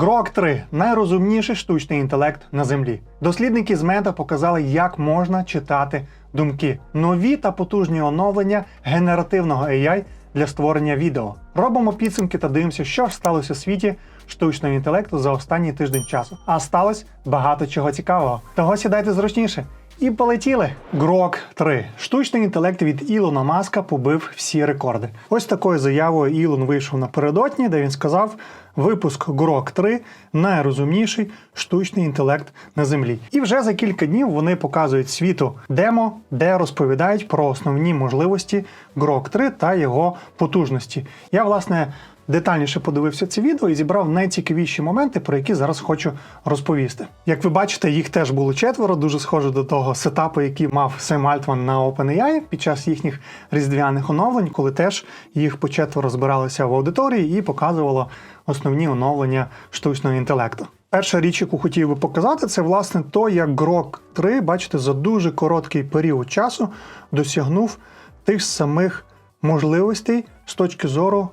Grok 3 найрозумніший штучний інтелект на землі. Дослідники з Мета показали, як можна читати думки, нові та потужні оновлення генеративного AI для створення відео. Робимо підсумки та дивимося, що ж сталося у світі штучного інтелекту за останній тиждень часу. А сталося багато чого цікавого. Того сідайте зручніше. І полетіли. Grok 3. Штучний інтелект від Ілона Маска побив всі рекорди. Ось такою заявою Ілон вийшов напередодні, де він сказав: випуск Grok 3 найрозумніший штучний інтелект на землі. І вже за кілька днів вони показують світу демо, де розповідають про основні можливості Grok 3 та його потужності. Я власне детальніше подивився це відео і зібрав найцікавіші моменти, про які зараз хочу розповісти. Як ви бачите, їх теж було четверо, дуже схоже до того сетапу, який мав Сем Альтман на OpenAI під час їхніх різдвяних оновлень, коли теж їх по четверо збиралися в аудиторії і показувало основні оновлення штучного інтелекту. Перша річ, яку хотів би показати, це власне то, як Grok 3, бачите, за дуже короткий період часу досягнув тих самих можливостей з точки зору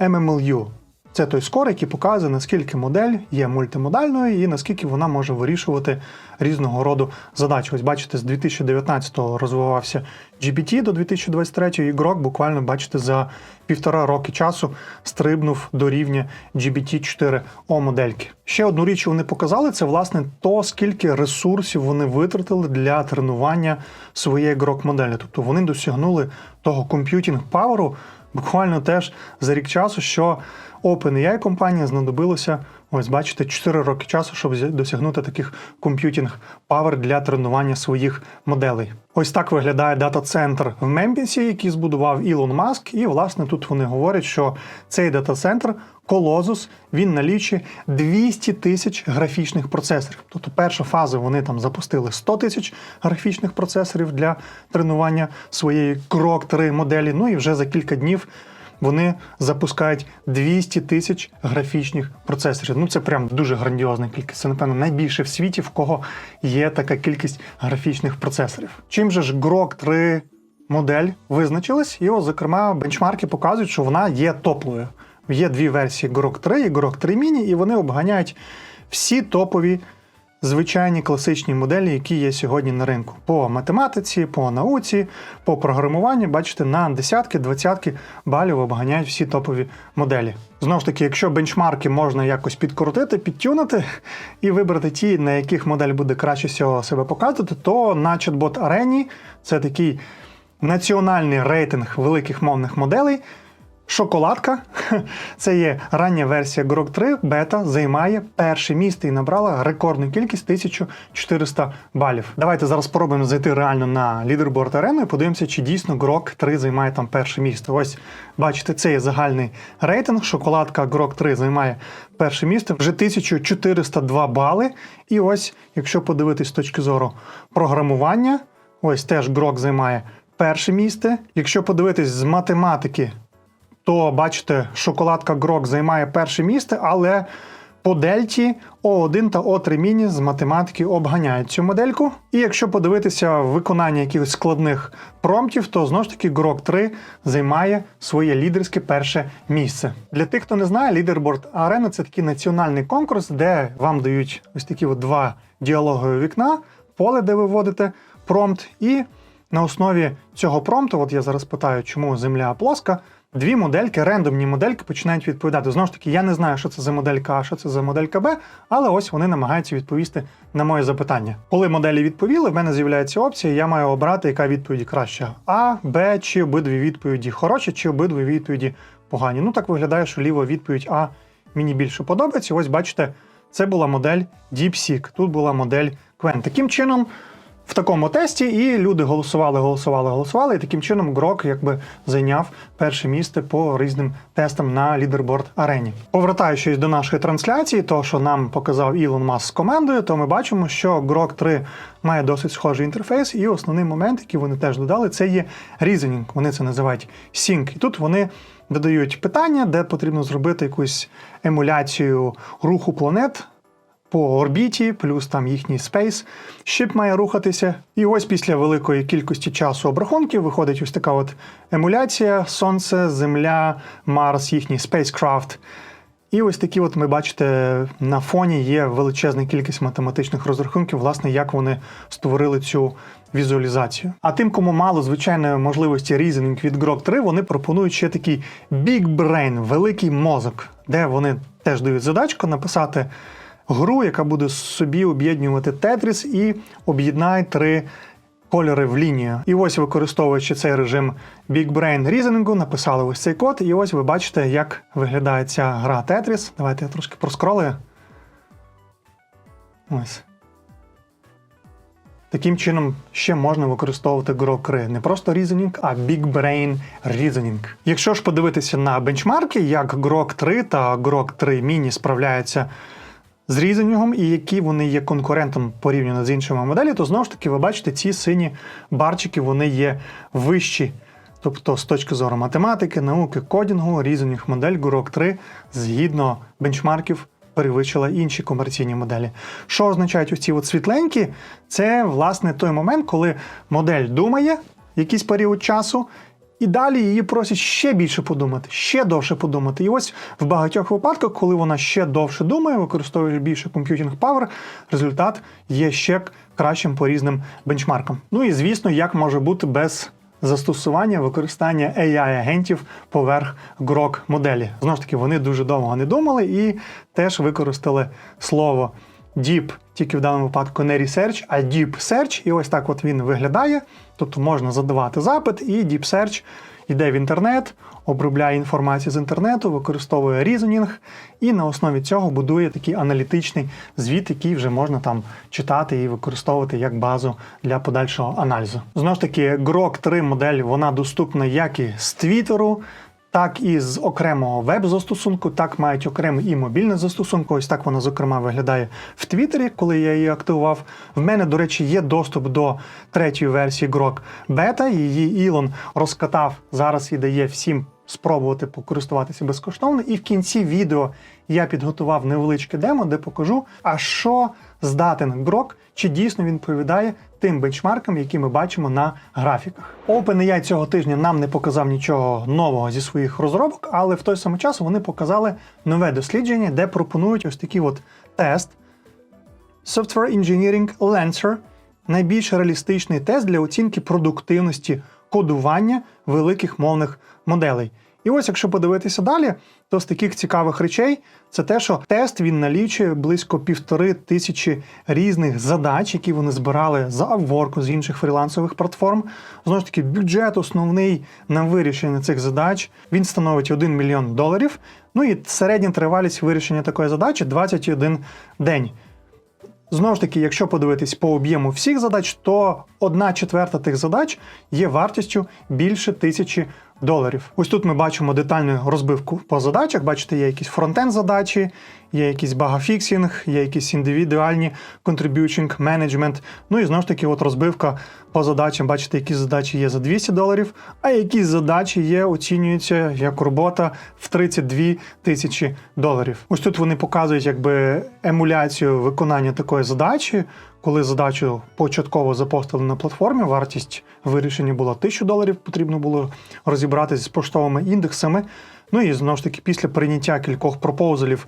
MMLU. Це той скор, який показує, наскільки модель є мультимодальною і наскільки вона може вирішувати різного роду задачі. Ось бачите, з 2019-го розвивався GPT до 2023 і Grok буквально, бачите, за півтора роки часу стрибнув до рівня GPT-4O модельки. Ще одну річ вони показали, це власне то, скільки ресурсів вони витратили для тренування своєї Grok моделі. Тобто вони досягнули того комп'ютінг паверу, буквально теж за рік часу, що OpenAI компанія знадобилося, ось бачите, 4 роки часу, щоб досягнути таких комп'ютінг павер для тренування своїх моделей. Ось так виглядає дата-центр в Мемфісі, який збудував Ілон Маск. І власне тут вони говорять, що цей дата-центр Colossus, він налічує 200 тисяч графічних процесорів. Тобто перша фаза вони там запустили 100 тисяч графічних процесорів для тренування своєї Grok 3 моделі. Ну і вже за кілька днів вони запускають 200 тисяч графічних процесорів. Ну це прям дуже грандіозна кількість. Це, напевно, найбільше в світі, в кого є така кількість графічних процесорів. Чим же ж Grok 3 модель визначилась? І, ось, зокрема, бенчмарки показують, що вона є топовою. Є дві версії Grok 3 і Grok 3 Mini, і вони обганяють всі топові звичайні класичні моделі, які є сьогодні на ринку. По математиці, по науці, по програмуванню, бачите, на десятки, двадцятки балів обганяють всі топові моделі. Знову ж таки, якщо бенчмарки можна якось підкрутити, підтюнути і вибрати ті, на яких модель буде краще всього себе показувати, то на чат-бот арені це такий національний рейтинг великих мовних моделей. Шоколадка, це є рання версія Grok 3 бета, займає перше місце і набрала рекордну кількість 1400 балів. Давайте зараз спробуємо зайти реально на лідерборд арену і подивимося, чи дійсно Grok 3 займає там перше місце. Ось бачите, це є загальний рейтинг. Шоколадка Grok 3 займає перше місце, вже 1402 бали. І ось, якщо подивитись з точки зору програмування, ось теж Grok займає перше місце. Якщо подивитись з математики, то бачите, шоколадка Grok займає перше місце, але по дельті O1 та O3 міні з математики обганяють цю модельку. І якщо подивитися виконання якихось складних промптів, то знову ж таки Grok 3 займає своє лідерське перше місце. Для тих, хто не знає, лідерборд Арена це такий національний конкурс, де вам дають ось такі от два діалогові вікна, поле, де ви вводите промпт, і на основі цього промпту, от я зараз питаю, чому Земля плоска. Дві модельки, рендомні модельки починають відповідати. Знову ж таки, я не знаю, що це за моделька А, що це за моделька Б, але ось вони намагаються відповісти на моє запитання. Коли моделі відповіли, в мене з'являється опція, я маю обрати, яка відповідь краща: А, Б, чи обидві відповіді хороші, чи обидві відповіді погані. Ну так виглядає, що ліва відповідь А мені більше подобається. Ось бачите, це була модель DeepSeek, тут була модель Quen. Таким чином. В такому тесті і люди голосували, голосували, голосували, і таким чином Grok якби зайняв перше місце по різним тестам на лідерборд арені. Повертаючись до нашої трансляції, то що нам показав Ілон Маск з командою, то ми бачимо, що Grok 3 має досить схожий інтерфейс, і основний момент, який вони теж додали, це є reasoning. Вони це називають sync. І тут вони додають питання, де потрібно зробити якусь емуляцію руху планет по орбіті, плюс там їхній спейс щип має рухатися. І ось після великої кількості часу обрахунків виходить ось така от емуляція: Сонце, Земля, Марс, їхній спейскрафт. І ось такі, от ми бачите, на фоні є величезна кількість математичних розрахунків, власне, як вони створили цю візуалізацію. А тим, кому мало звичайної можливості reasoning від Grok 3, вони пропонують ще такий Big Brain, великий мозок, де вони теж дають задачку написати гру, яка буде собі об'єднувати Тетріс і об'єднає три кольори в лінію. І ось, використовуючи цей режим Big Brain Reasoning, написали ось цей код, і ось ви бачите, як виглядає ця гра Tetris. Давайте я трошки проскролую. Ось. Таким чином ще можна використовувати 3. Не просто Reasoning, а Big Brain Reasoning. Якщо ж подивитися на бенчмарки, як Grok 3 та Grok 3 Mini справляються з різанням і які вони є конкурентом порівняно з іншими моделями, то знову ж таки ви бачите, ці сині барчики вони є вищі. Тобто, з точки зору математики, науки, кодінгу, різних модель Grok 3 згідно бенчмарків перевищила інші комерційні моделі. Що означають ось ці от світленькі? Це власне той момент, коли модель думає якийсь період часу. І далі її просять ще більше подумати, ще довше подумати. І ось в багатьох випадках, коли вона ще довше думає, використовує більше комп'ютінг павер, результат є ще кращим по різним бенчмаркам. Ну і звісно, як може бути без застосування використання AI-агентів поверх Grok моделі. Знову ж таки, вони дуже довго не думали і теж використали слово Deep, тільки в даному випадку не Research, а Deep Search. І ось так от він виглядає. Тобто можна задавати запит, і Deep Search йде в інтернет, обробляє інформацію з інтернету, використовує reasoning і на основі цього будує такий аналітичний звіт, який вже можна там читати і використовувати як базу для подальшого аналізу. Знову ж таки, Grok 3 модель вона доступна як і з Твіттеру, так і з окремого веб-застосунку, так мають окремий і мобільний застосунок. Ось так вона, зокрема, виглядає в Твіттері, коли я її активував. В мене, до речі, є доступ до третьої версії Grok Beta. Її Ілон розкатав зараз і дає всім спробувати покористуватися безкоштовно. І в кінці відео я підготував невеличке демо, де покажу, а що здатен Grok, чи дійсно він відповідає тим бенчмаркам, які ми бачимо на графіках. OpenAI цього тижня нам не показав нічого нового зі своїх розробок, але в той самий час вони показали нове дослідження, де пропонують ось такий от тест Software Engineering Lancer найбільш реалістичний тест для оцінки продуктивності кодування великих мовних моделей. І ось, якщо подивитися далі, то з таких цікавих речей це те, що тест він налічує близько півтори тисячі різних задач, які вони збирали за Upwork, з інших фрілансових платформ. Знову ж таки, бюджет основний на вирішення цих задач він становить 1 мільйон доларів. Ну і середня тривалість вирішення такої задачі 21 день. Знову ж таки, якщо подивитись по об'єму всіх задач, то одна четверта тих задач є вартістю більше тисячі доларів. Ось тут ми бачимо детальну розбивку по задачах. Бачите, є якісь фронтенд задачі, є якийсь багафіксінг, є якісь індивідуальні contribution management. Ну і знову ж таки, от розбивка по задачам. Бачите, які задачі є за 200 доларів, а які задачі є, оцінюються як робота в 32 тисячі доларів. Ось тут вони показують якби емуляцію виконання такої задачі. Коли задачу початково запостили на платформі, вартість вирішення була 1000 доларів, потрібно було розібратися з поштовими індексами. Ну і знову ж таки, після прийняття кількох пропозалів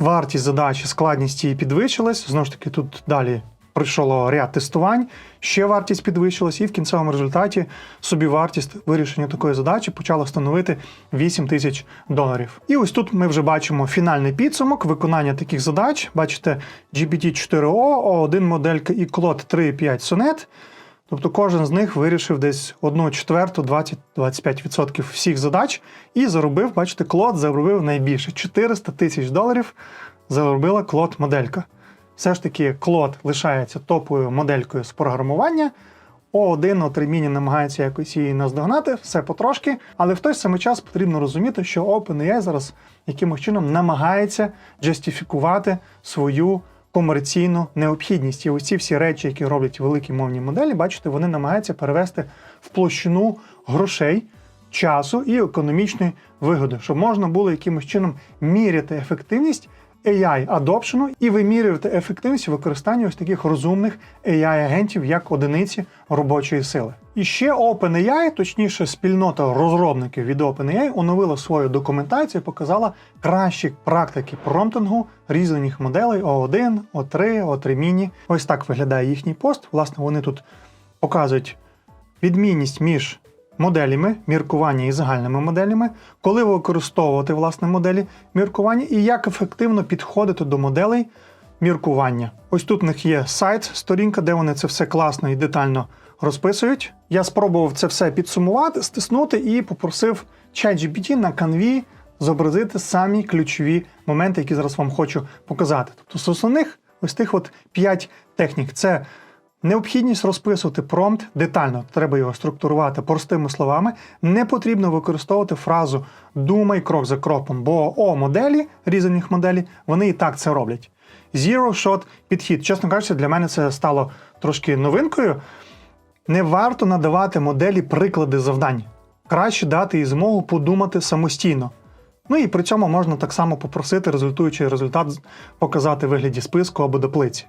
вартість задачі, складність її підвищилась. Знову ж таки, тут далі пройшло ряд тестувань, ще вартість підвищилась, і в кінцевому результаті собівартість вирішення такої задачі почала становити 8 тисяч доларів. І ось тут ми вже бачимо фінальний підсумок виконання таких задач. Бачите, GPT-4O, O1 моделька і Claude 3.5 Sonnet. Тобто кожен з них вирішив десь 1 четверту, 20-25% всіх задач і заробив, бачите, клод заробив найбільше 400 тисяч доларів заробила клод моделька. Все ж таки, клод лишається топовою моделькою з програмування. О1, O3 Mini намагається якось її наздогнати, все потрошки, але в той самий час потрібно розуміти, що OpenAI зараз якимось чином намагається джастифікувати свою комерційну необхідність. І ось ці всі речі, які роблять великі мовні моделі, бачите, вони намагаються перевести в площину грошей, часу і економічної вигоди, щоб можна було якимось чином міряти ефективність AI адопшену і вимірювати ефективність використання ось таких розумних AI-агентів як одиниці робочої сили. І ще OpenAI, точніше, спільнота розробників від OpenAI, оновила свою документацію, і показала кращі практики промптингу різних моделей O1, O3, O3 Mini. Ось так виглядає їхній пост. Власне, вони тут показують відмінність між моделями міркування і загальними моделями, коли використовувати власне моделі міркування і як ефективно підходити до моделей міркування. Ось тут в них є сайт, сторінка, де вони це все класно і детально розписують. Я спробував це все підсумувати, стиснути і попросив ChatGPT на канві зобразити самі ключові моменти, які зараз вам хочу показати. Тобто з основних ось тих от 5 технік. Це Необхідність розписувати промпт детально, треба його структурувати простими словами. Не потрібно використовувати фразу думай крок за кроком, бо о моделі різних моделі вони і так це роблять. Zero shot підхід. Чесно кажучи, для мене це стало трошки новинкою. Не варто надавати моделі приклади завдань. Краще дати їй змогу подумати самостійно. Ну і при цьому можна так само попросити результуючий результат показати вигляді списку або доплиці.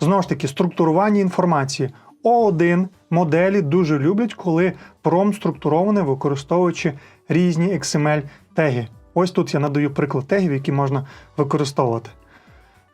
Знову ж таки, структурування інформації. О1 моделі дуже люблять, коли промпт структурований, використовуючи різні XML-теги. Ось тут я надаю приклад тегів, які можна використовувати.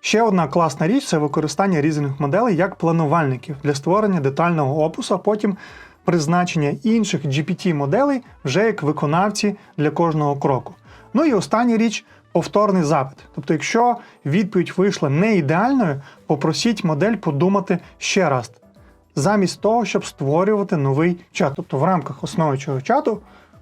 Ще одна класна річ це використання різних моделей як планувальників для створення детального опису, а потім призначення інших GPT-моделей вже як виконавці для кожного кроку. Ну і остання річ повторний запит. Тобто, якщо відповідь вийшла не ідеальною, попросіть модель подумати ще раз, замість того, щоб створювати новий чат. Тобто в рамках основуючого чату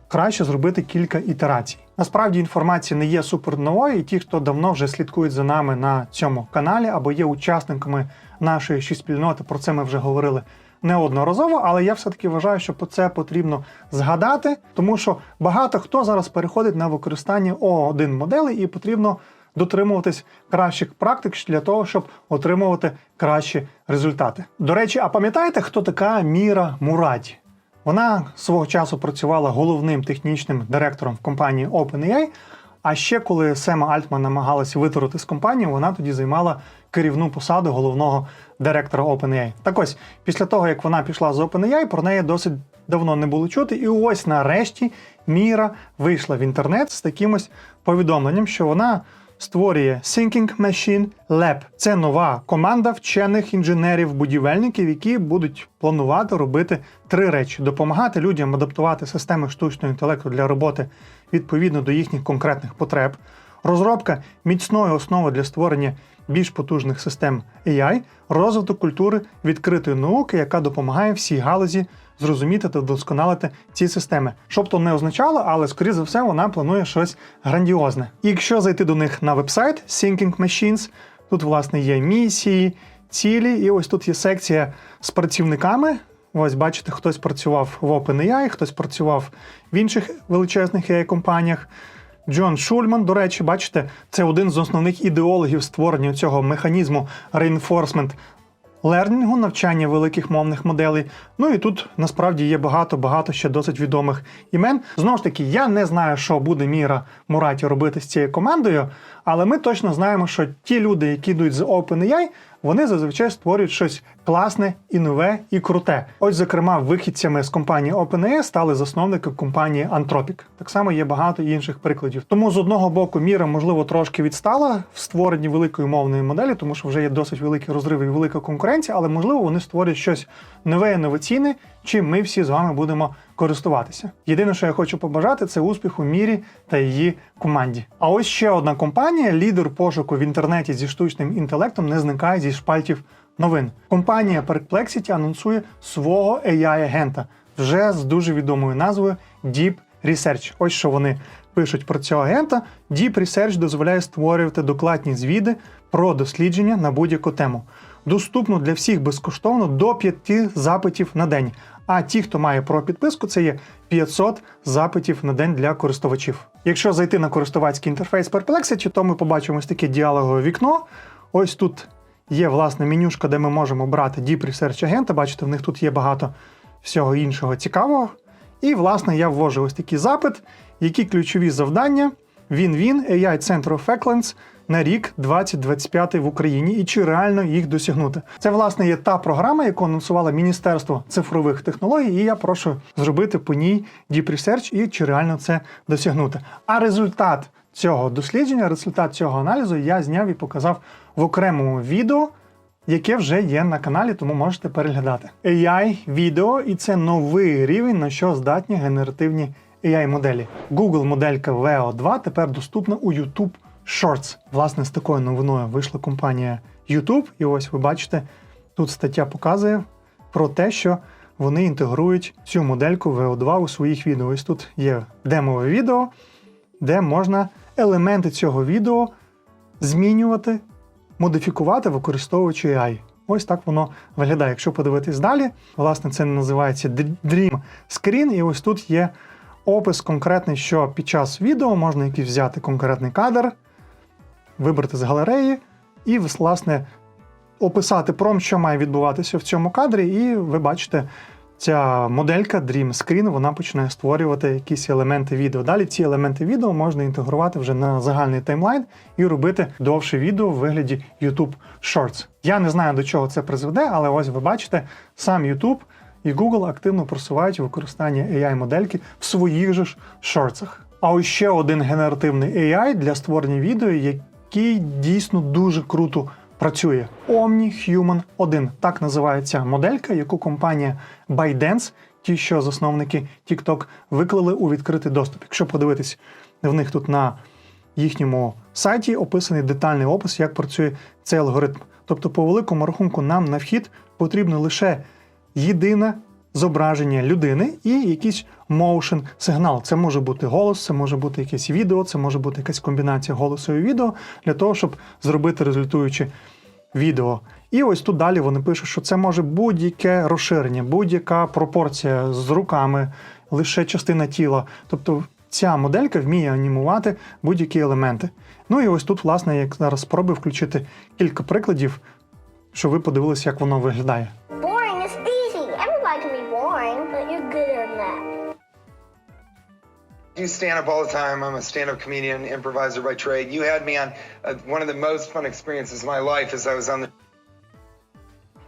краще зробити кілька ітерацій. Насправді інформація не є суперновою, і ті, хто давно вже слідкують за нами на цьому каналі або є учасниками нашої спільноти, про це ми вже говорили неодноразово, але я все-таки вважаю, що це потрібно згадати, тому що багато хто зараз переходить на використання О1 моделей і потрібно дотримуватись кращих практик для того, щоб отримувати кращі результати. До речі, а пам'ятаєте, хто така Міра Мураті? Вона свого часу працювала головним технічним директором в компанії OpenAI. А ще коли Сема Альтман намагалась виторити з компанії, вона тоді займала керівну посаду головного директора OpenAI. Так ось, після того, як вона пішла з OpenAI, про неї досить давно не було чути. І ось нарешті Міра вийшла в інтернет з таким ось повідомленням, що вона створює Thinking Machine Lab. Це нова команда вчених інженерів-будівельників, які будуть планувати робити три речі: допомагати людям адаптувати системи штучного інтелекту для роботи відповідно до їхніх конкретних потреб, розробка міцної основи для створення більш потужних систем AI, розвиток культури відкритої науки, яка допомагає всій галузі зрозуміти та вдосконалити ці системи. Щоб то не означало, але скоріше за все вона планує щось грандіозне. І якщо зайти до них на вебсайт Thinking Machines, тут власне є місії, цілі, і ось тут є секція з працівниками. Ось бачите, хтось працював в OpenAI, хтось працював в інших величезних ai компаніях. Джон Шульман, до речі, бачите, це один з основних ідеологів створення цього механізму reinforcement лернінгу, навчання великих мовних моделей. Ну і тут насправді є багато-багато ще досить відомих імен. Знову ж таки, я не знаю, що буде Міра Мураті робити з цією командою, але ми точно знаємо, що ті люди, які йдуть з OpenAI, вони зазвичай створюють щось класне і нове, і круте. Ось, зокрема, вихідцями з компанії OpenAI стали засновники компанії Anthropic. Так само є багато інших прикладів. Тому з одного боку міра, можливо, трошки відстала в створенні великої мовної моделі, тому що вже є досить великі розриви і велика конкуренція, але можливо вони створюють щось нове інноваційне, чим ми всі з вами будемо користуватися. Єдине, що я хочу побажати, це успіху Мірі та її команді. А ось ще одна компанія, лідер пошуку в інтернеті зі штучним інтелектом, не зникає зі шпальтів новин. Компанія Perplexity анонсує свого AI-агента вже з дуже відомою назвою Deep Research. Ось що вони пишуть про цього агента. Deep Research дозволяє створювати докладні звіди про дослідження на будь-яку тему. Доступно для всіх безкоштовно до 5 запитів на день. А ті, хто має про підписку, це є 500 запитів на день для користувачів. Якщо зайти на користувацький інтерфейс Perplexity, то ми побачимо ось таке діалогове вікно. Ось тут є власне менюшка, де ми можемо брати Deep Research агента. Бачите, в них тут є багато всього іншого цікавого. І, власне, я ввожу ось такий запит, які ключові завдання Він-він AI Center of Excellence на рік 2025 в Україні і чи реально їх досягнути. Це власне є та програма, яку анонсувало Міністерство цифрових технологій, і я прошу зробити по ній Deep Research і чи реально це досягнути. А результат цього дослідження, результат цього аналізу я зняв і показав в окремому відео. Яке вже є на каналі, тому можете переглядати. AI відео, і це новий рівень, на що здатні генеративні AI-моделі. Google моделька VO2 тепер доступна у YouTube Shorts. Власне, з такою новиною вийшла компанія YouTube, і ось ви бачите, тут стаття показує про те, що вони інтегрують цю модельку VO2 у своїх відео. Ось тут є демове відео, де можна елементи цього відео змінювати, модифікувати, використовуючи AI. Ось так воно виглядає. Якщо подивитись далі, власне, це називається Dream Screen, і ось тут є опис конкретний, що під час відео можна якийсь взяти конкретний кадр, вибрати з галереї і, власне, описати пром, що має відбуватися в цьому кадрі, і ви бачите. Ця моделька Dream Screen, вона починає створювати якісь елементи відео. Далі ці елементи відео можна інтегрувати вже на загальний таймлайн і робити довше відео в вигляді YouTube Shorts. Я не знаю, до чого це призведе, але ось ви бачите, сам YouTube і Google активно просувають використання AI-модельки в своїх же ж шорцах. А ось ще один генеративний AI для створення відео, який дійсно дуже круто працює. OmniHuman 1. Так називається моделька, яку компанія ByteDance, ті, що засновники TikTok, виклали у відкритий доступ. Якщо подивитись в них тут на їхньому сайті, описаний детальний опис, як працює цей алгоритм. Тобто, по великому рахунку, нам на вхід потрібно лише єдине зображення людини і якийсь моушен сигнал. Це може бути голос, це може бути якесь відео, це може бути якась комбінація голосу і відео для того, щоб зробити результуюче відео. І ось тут далі вони пишуть, що це може будь-яке розширення, будь-яка пропорція з руками, лише частина тіла. Тобто ця моделька вміє анімувати будь-які елементи. Ну і ось тут, власне, як зараз спробую включити кілька прикладів, щоб ви подивилися, як воно виглядає. Do stand up all the time. I'm a stand up comedian, improviser by trade. You had me on uh, one of the most fun experiences of my life as I was on the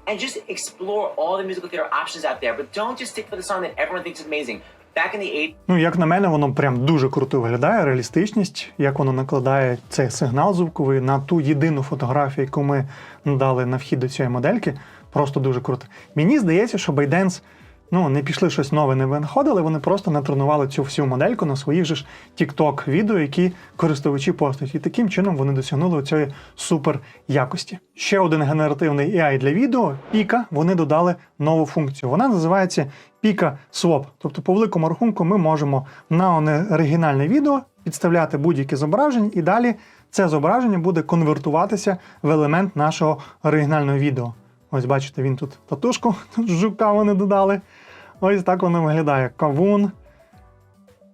and just explore all the musical theater options out there. But don't just stick for the song that everyone thinks is amazing. Back in the 80s, Ну, як на мене, воно прям дуже круто виглядає, реалістичність, як воно накладає цей сигнал звуковий на ту єдину фотографію, яку ми надали на вхід до цієї модельки. Просто дуже круто. Мені здається, що Байденс ну, не пішли щось нове, не винаходили, вони просто натренували цю всю модельку на своїх же ж TikTok відео, які користувачі постать. І таким чином вони досягнули цієї супер якості. Ще один генеративний AI для відео Pika, вони додали нову функцію. Вона називається Pika Swap. Тобто, по великому рахунку, ми можемо на оригінальне відео підставляти будь-яке зображення, і далі це зображення буде конвертуватися в елемент нашого оригінального відео. Ось бачите, він тут татушку, тут жука вони додали. Ось так воно виглядає. Кавун.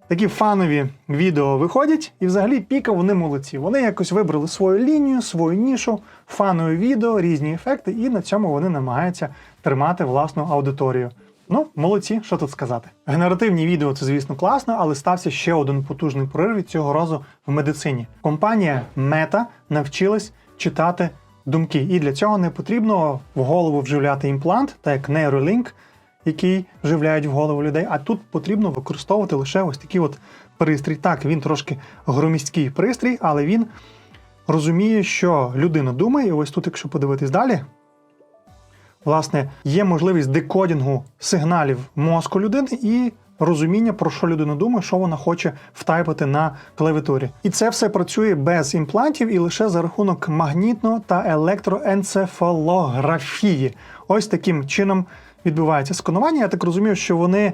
Такі фанові відео виходять, і взагалі піка вони молодці. Вони якось вибрали свою лінію, свою нішу, фанові відео, різні ефекти, і на цьому вони намагаються тримати власну аудиторію. Ну, молодці, що тут сказати. Генеративні відео це, звісно, класно, але стався ще один потужний прорив і цього разу в медицині. Компанія Meta навчилась читати думки, і для цього не потрібно в голову вживляти імплант, так як Neuralink, який вживляють в голову людей. А тут потрібно використовувати лише ось такий от пристрій. Так, він трошки громісткий пристрій, але він розуміє, що людина думає. І ось тут, якщо подивитись далі, власне, є можливість декодінгу сигналів мозку людини і розуміння, про що людина думає, що вона хоче втайпати на клавіатурі. І це все працює без імплантів і лише за рахунок магнітно та електроенцефалографії. Ось таким чином відбувається сканування. Я так розумію, що вони,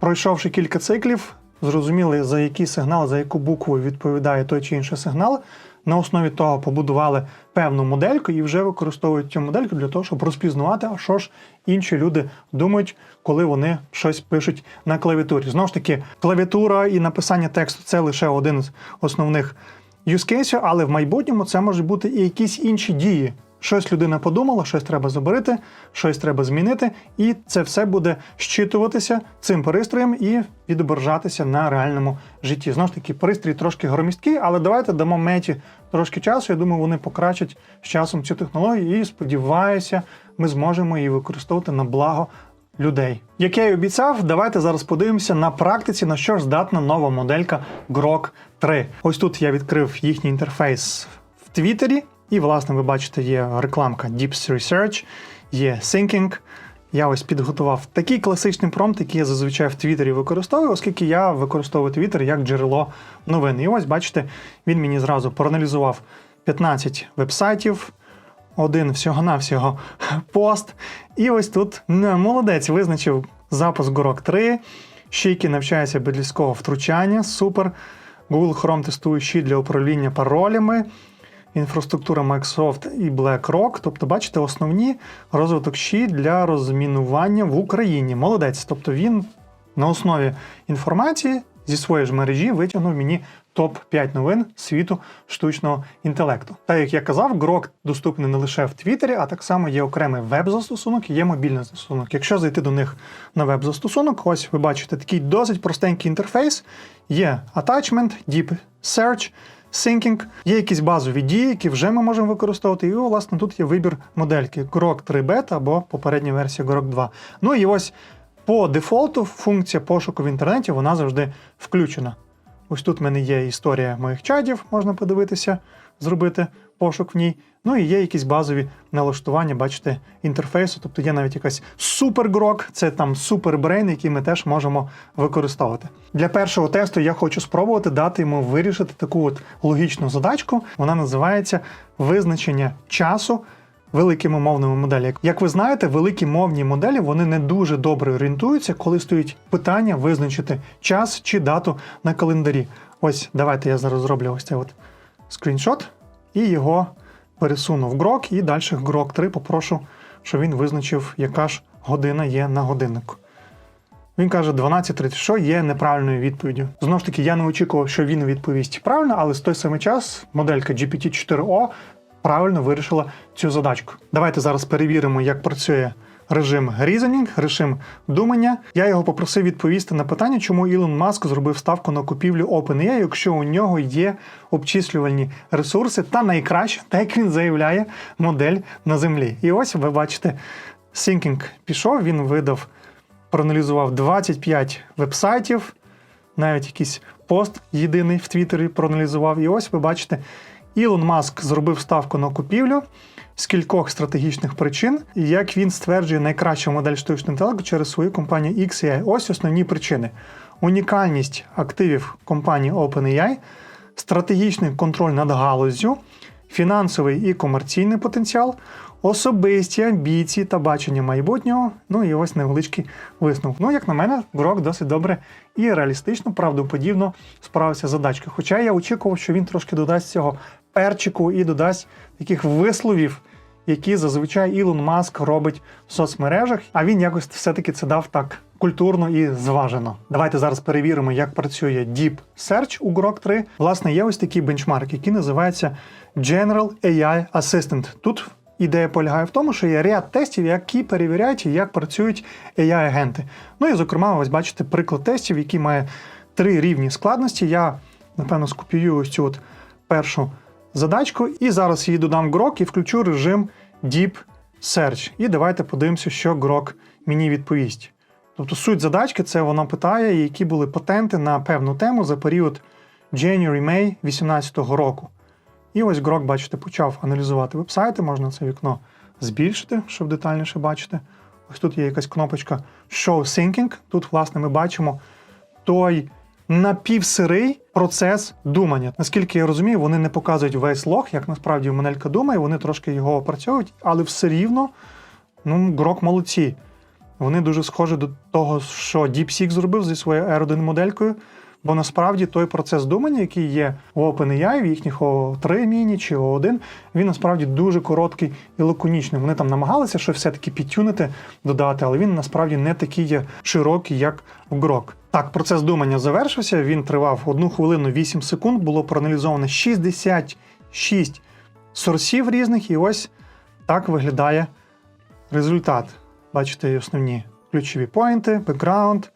пройшовши кілька циклів, зрозуміли, за який сигнал, за яку букву відповідає той чи інший сигнал. На основі того побудували певну модельку і вже використовують цю модельку для того, щоб розпізнавати, а що ж інші люди думають, коли вони щось пишуть на клавіатурі. Знову ж таки, клавіатура і написання тексту це лише один з основних юзкейсів, але в майбутньому це може бути і якісь інші дії. Щось людина подумала, щось треба заборити, щось треба змінити, і це все буде щитуватися цим пристроєм і відображатися на реальному житті. Знову ж таки, пристрій трошки громісткий, але давайте дамо меті трошки часу. Я думаю, вони покращать з часом цю технологію, і сподіваюся, ми зможемо її використовувати на благо людей. Як я й обіцяв, давайте зараз подивимося на практиці, на що ж здатна нова моделька Grok 3. Ось тут я відкрив їхній інтерфейс в Твіттері, і, власне, ви бачите, є рекламка Deep Research, є Thinking. Я ось підготував такий класичний промпт, який я зазвичай в Твіттері використовую, оскільки я використовую Твіттер як джерело новин. І ось бачите, він мені зразу проаналізував 15 вебсайтів, один всього-навсього пост. І ось тут ну, молодець визначив запуск Горок 3. Щійки навчається без втручання. Супер. Google Chrome тестує щит для управління паролями. Інфраструктура Microsoft і BlackRock. Тобто, бачите, основні розвиток щит для розмінування в Україні. Молодець. Тобто він на основі інформації зі своєї ж мережі витягнув мені топ-5 новин світу штучного інтелекту. Так як я казав, Grok доступний не лише в Твіттері, а так само є окремий веб-застосунок є мобільний застосунок. Якщо зайти до них на веб-застосунок, ось ви бачите такий досить простенький інтерфейс. Є attachment, deep search, Thinking, є якісь базові дії, які вже ми можемо використовувати. І власне тут є вибір модельки Grok 3 Beta або попередня версія Grok 2. Ну і ось по дефолту функція пошуку в інтернеті вона завжди включена. Ось тут в мене є історія моїх чадів, можна подивитися, зробити пошук в ній. Ну і є якісь базові налаштування, бачите, інтерфейсу. Тобто є навіть якась супергрок, це там супербрейн, який ми теж можемо використовувати. Для першого тесту я хочу спробувати дати йому вирішити таку от логічну задачку. Вона називається визначення часу великими мовними моделями. Як ви знаєте, великі мовні моделі вони не дуже добре орієнтуються, коли стоїть питання визначити час чи дату на календарі. Ось давайте я зараз зроблю ось цей от скріншот і його пересунув грок, і далі грок 3 попрошу, щоб він визначив, яка ж година є на годиннику. Він каже 12.30, що є неправильною відповіддю. Знову ж таки, я не очікував, що він відповість правильно, але з той самий час моделька GPT-4O правильно вирішила цю задачку. Давайте зараз перевіримо, як працює режим reasoning, режим думання. Я його попросив відповісти на питання, чому Ілон Маск зробив ставку на купівлю OpenAI, якщо у нього є обчислювальні ресурси та найкраще, так як він заявляє, модель на землі. І ось ви бачите, Thinking пішов, він видав, проаналізував 25 вебсайтів, навіть якийсь пост єдиний в Твіттері проаналізував. І ось ви бачите, Ілон Маск зробив ставку на купівлю з кількох стратегічних причин, і як він стверджує найкращу модель штучного інтелекту через свою компанію XAI. Ось основні причини: унікальність активів компанії OpenAI, стратегічний контроль над галуззю, фінансовий і комерційний потенціал, особисті амбіції та бачення майбутнього. Ну і ось невеличкий висновок. Ну, як на мене, Грок досить добре і реалістично, правдоподібно справився з задачкою. Хоча я очікував, що він трошки додасть цього перчику і додасть таких висловів, які зазвичай Ілон Маск робить в соцмережах, а він якось все-таки це дав так культурно і зважено. Давайте зараз перевіримо, як працює Deep Search у Grok 3. Власне, є ось такий бенчмарк, який називається General AI Assistant. Тут ідея полягає в тому, що є ряд тестів, які перевіряють, як працюють AI-агенти. Ну і, зокрема, ось бачите приклад тестів, який має три рівні складності. Я, напевно, скопіюю ось цю от першу задачку, і зараз її додам Grok і включу режим Deep Search. І давайте подивимося, що Grok мені відповість. Тобто суть задачки це вона питає, які були патенти на певну тему за період January-May 2018 року. І ось Grok, бачите, почав аналізувати вебсайти, можна це вікно збільшити, щоб детальніше бачити. Ось тут є якась кнопочка Show Thinking. Тут, власне, ми бачимо той напівсирий процес думання. Наскільки я розумію, вони не показують весь лог, як насправді Манелька думає, вони трошки його опрацьовують, але все рівно, ну, Грок молодці. Вони дуже схожі до того, що DeepSeek зробив зі своєю R1 моделькою. Бо насправді той процес думання, який є в OpenAI, в їхніх O3 міні чи O1, він насправді дуже короткий і лаконічний. Вони там намагалися щось все-таки підтюнити, додати, але він насправді не такий є широкий, як в Grok. Так, процес думання завершився. Він тривав 1 хвилину 8 секунд. Було проаналізовано 66 сорсів різних, і ось так виглядає результат. Бачите основні ключові поінти, бекграунд,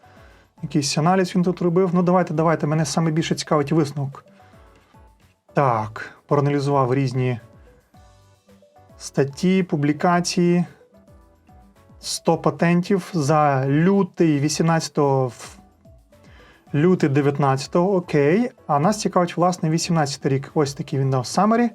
якийсь аналіз він тут робив. Ну, давайте, давайте, мене саме більше цікавить висновок. Так, проаналізував різні статті, публікації. 100 патентів за лютий 18-го в лютий 19-го, окей. А нас цікавить, власне, 18-й рік. Ось такий він дав summary.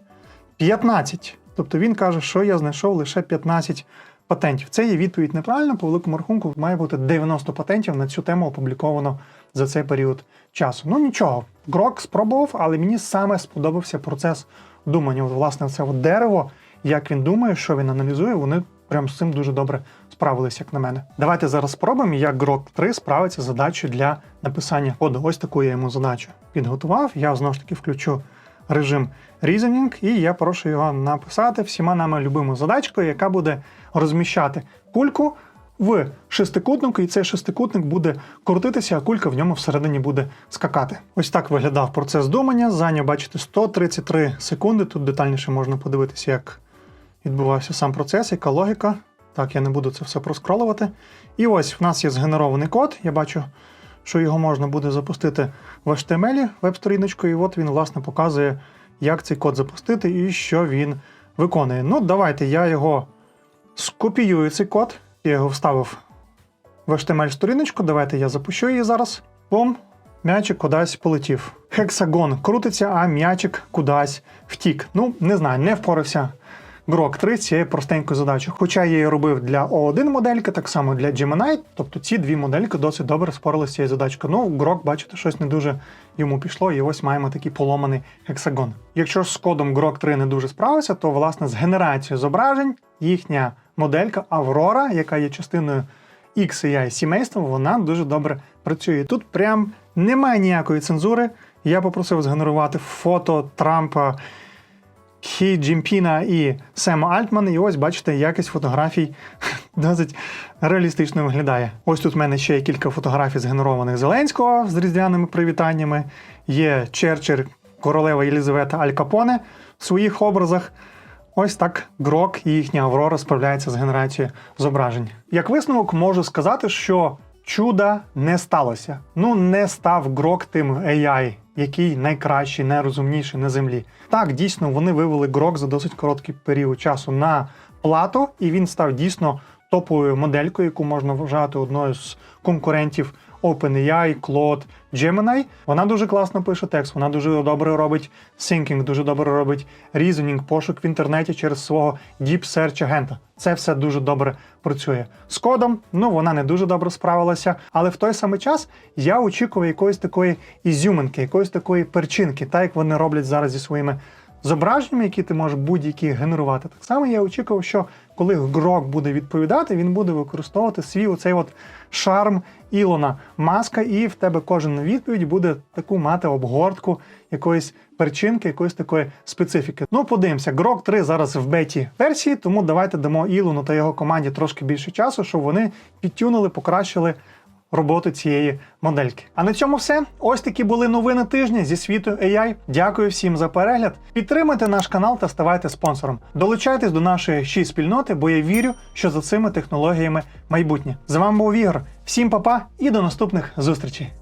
15. Тобто він каже, що я знайшов лише 15 патентів. Це є відповідь неправильна. По великому рахунку має бути 90 патентів на цю тему опубліковано за цей період часу. Ну нічого, Грок спробував, але мені саме сподобався процес думання. От, власне, це от дерево, як він думає, що він аналізує, вони прям з цим дуже добре справилися, як на мене. Давайте зараз спробуємо, як Grok 3 справиться з задачею для написання коду. Ось таку я йому задачу підготував. Я знову ж таки включу режим Reasoning, і я прошу його написати всіма нами любимою задачкою, яка буде розміщати кульку в шестикутнику, і цей шестикутник буде крутитися, а кулька в ньому всередині буде скакати. Ось так виглядав процес думання. Зайняв, бачите, 133 секунди. Тут детальніше можна подивитися, як відбувався сам процес, яка логіка. Так, я не буду це все проскролувати. І ось в нас є згенерований код. Я бачу, що його можна буде запустити в HTML веб-сторіночку, і от він, власне, показує, як цей код запустити і що він виконує. Ну, давайте я його скопіюю цей код. Я його вставив в HTML-сторіночку. Давайте я запущу її зараз. Бом, м'ячик кудись полетів. Хексагон крутиться, а м'ячик кудись втік. Ну, не знаю, не впорався Grok 3 з цією простенькою задачею. Хоча я її робив для O1 модельки, так само для Gemini, тобто ці дві модельки досить добре спорилися з цією задачкою. Ну, Grok, бачите, щось не дуже йому пішло, і ось маємо такий поломаний хексагон. Якщо з кодом Grok 3 не дуже справився, то власне з генерацією зображень їхня моделька Aurora, яка є частиною XAI сімейства, вона дуже добре працює. Тут прям немає ніякої цензури. Я попросив згенерувати фото Трампа, Хі Джімпіна і Сема Альтмана. І ось бачите, якість фотографій досить реалістично виглядає. Ось тут в мене ще є кілька фотографій згенерованих Зеленського з різдвяними привітаннями. Є Черчилль, королева Єлізавета Аль Капоне в своїх образах. Ось так Грок і їхня Аврора справляється з генерацією зображень. Як висновок можу сказати, що чуда не сталося. Ну не став Грок тим AI, який найкращий, найрозумніший на землі. Так, дійсно, вони вивели Грок за досить короткий період часу на плату, і він став дійсно топовою моделькою, яку можна вважати одною з конкурентів OpenAI, Claude, Gemini. Вона дуже класно пише текст, вона дуже добре робить thinking, дуже добре робить reasoning, пошук в інтернеті через свого Deep Search агента. Це все дуже добре працює. З кодом, ну вона не дуже добре справилася, але в той самий час я очікував якоїсь такої ізюминки, якоїсь такої перчинки, так як вони роблять зараз зі своїми зображеннями, які ти можеш будь-які генерувати. Так само я очікував, що коли Грок буде відповідати, він буде використовувати свій оцей от шарм Ілона Маска, і в тебе кожен відповідь буде таку мати обгортку якоїсь перчинки, якоїсь такої специфіки. Ну, подивимося, Грок 3 зараз в беті версії, тому давайте дамо Ілону та його команді трошки більше часу, щоб вони підтюнили, покращили роботу цієї модельки. А на цьому все. Ось такі були новини тижня зі світу AI. Дякую всім за перегляд. Підтримайте наш канал та ставайте спонсором. Долучайтесь до нашої ще спільноти, бо я вірю, що за цими технологіями майбутнє. З вами був Ігор. Всім па-па і до наступних зустрічей.